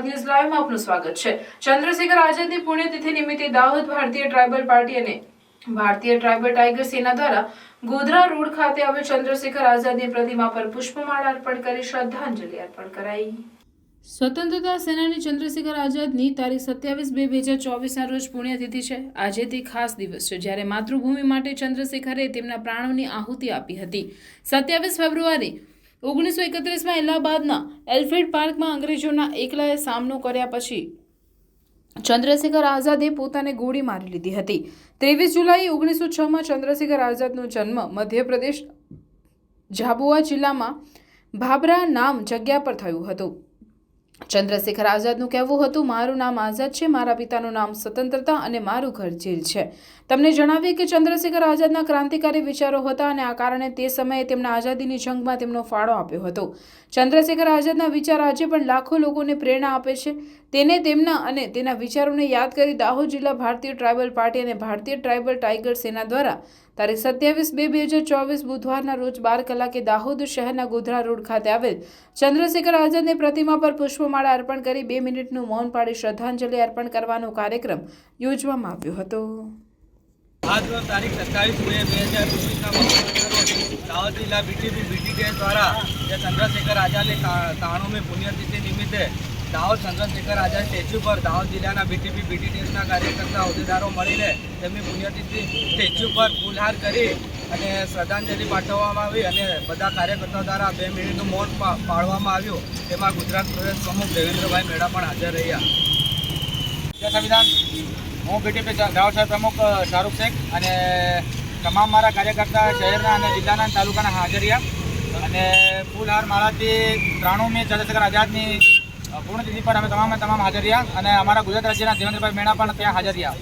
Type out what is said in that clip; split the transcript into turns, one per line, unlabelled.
Dahod news લાઈવમાં આપનું સ્વાગત છે. ચંદ્રશેખર આઝાદની પુણ્યતિથિ નિમિત્તે દાહોદ ભારતીય ટ્રાઇબલ પાર્ટી અને ભારતીય ટ્રાઇબલ ટાઈગર સેના દ્વારા ગોધરા રોડ ખાતે આવેલ ચંદ્રશેખર આઝાદની પ્રતિમા પર પુષ્પમાળા અર્પણ કરી શ્રદ્ધાંજલિ અર્પણ કરાઈ. સ્વતંત્રતા સેનાની ચંદ્રશેખર આઝાદની તારીખ સત્યાવીસ બે બે હજાર ચોવીસના રોજ પુણ્યતિથિ છે. આજે તે ખાસ દિવસ છે. જ્યારે માતૃભૂમિ માટે ચંદ્રશેખરે તેમના પ્રાણોની આહુતિ આપી હતી. સત્યાવીસ ફેબ્રુઆરી ઓગણીસો એકત્રીસમાં એલાહાબાદના એલ્ફ્રેડ પાર્કમાં અંગ્રેજોના એકલાએ સામનો કર્યા પછી ચંદ્રશેખર આઝાદે પોતાને ગોળી મારી લીધી હતી. ત્રેવીસ જુલાઈ ઓગણીસો છમાં ચંદ્રશેખર આઝાદનો જન્મ મધ્યપ્રદેશ ઝાબુઆ જિલ્લામાં ભાભરા નામ જગ્યા પર થયું હતું. ચંદ્રશેખર આઝાદનું કહેવું હતું, મારું નામ આઝાદ છે, મારા પિતાનું નામ સ્વતંત્રતા અને મારું ઘર જેલ છે. તમને જણાવીએ કે ચંદ્રશેખર આઝાદના ક્રાંતિકારી વિચારો હતા અને આ કારણે તે સમયે તેમના આઝાદીની જંગમાં તેમનો ફાળો આપ્યો હતો. ચંદ્રશેખર આઝાદના વિચાર આજે પણ લાખો લોકોને પ્રેરણા આપે છે. તેને, તેમના અને તેના વિચારોને યાદ કરી દાહોદ જિલ્લા ભારતીય ટ્રાઇબલ પાર્ટી અને ભારતીય ટ્રાઇબલ ટાઈગર સેના દ્વારા તારીખ સત્યાવીસ બે બે હજાર ચોવીસ બુધવારના રોજ બાર કલાકે દાહોદ શહેરના ગોધરા રોડ ખાતે આવેલ ચંદ્રશેખર આઝાદની પ્રતિમા પર પુષ્પમાળા અર્પણ કરી બે મિનિટનું મૌન પાડી શ્રદ્ધાંજલિ અર્પણ કરવાનો કાર્યક્રમ યોજવામાં આવ્યો હતો.
આજરોજ તારીખ સત્તાવીસ બે બે હજાર ચોવીસના દાહોદ જિલ્લા બીટીપી બીટીકે દ્વારા જે ચંદ્રશેખર આઝાદની તાણુમી પુણ્યતિથિ નિમિત્તે દાહોદ ચંદ્રશેખર આઝાદ સ્ટેચ્યુ પર દાહોદ જિલ્લાના બીટીપી બીટીટીએસના કાર્યકર્તા હોદ્દેદારો મળીને તેમની પુણ્યતિથિ સ્ટેચ્યુ પર ફૂલહાર કરી અને શ્રદ્ધાંજલિ પાઠવવામાં આવી અને બધા કાર્યકર્તાઓ દ્વારા બે મિનિટનું મૌન પાળવામાં આવ્યું. તેમાં ગુજરાત પ્રદેશ પ્રમુખ દેવેન્દ્રભાઈ મેળા પણ હાજર રહ્યા. જય સંવિધાન, હું બીટીપી ગ્રાઉન્ડ સાહેબ પ્રમુખ શાહરૂખ શેખ અને તમામ મારા કાર્યકર્તા શહેરના અને જિલ્લાના તાલુકાના હાજર રહ્યા. અને ફૂલહાર માળાથી ત્રાણુમી ચંદ્રશેખર આઝાદની પૂર્ણતિથિ પર અમે તમામ તમામ હાજર રહ્યા. અને અમારા ગુજરાત રાજ્યના દેવેન્દ્રભાઈ મેણા પણ ત્યાં હાજર રહ્યા.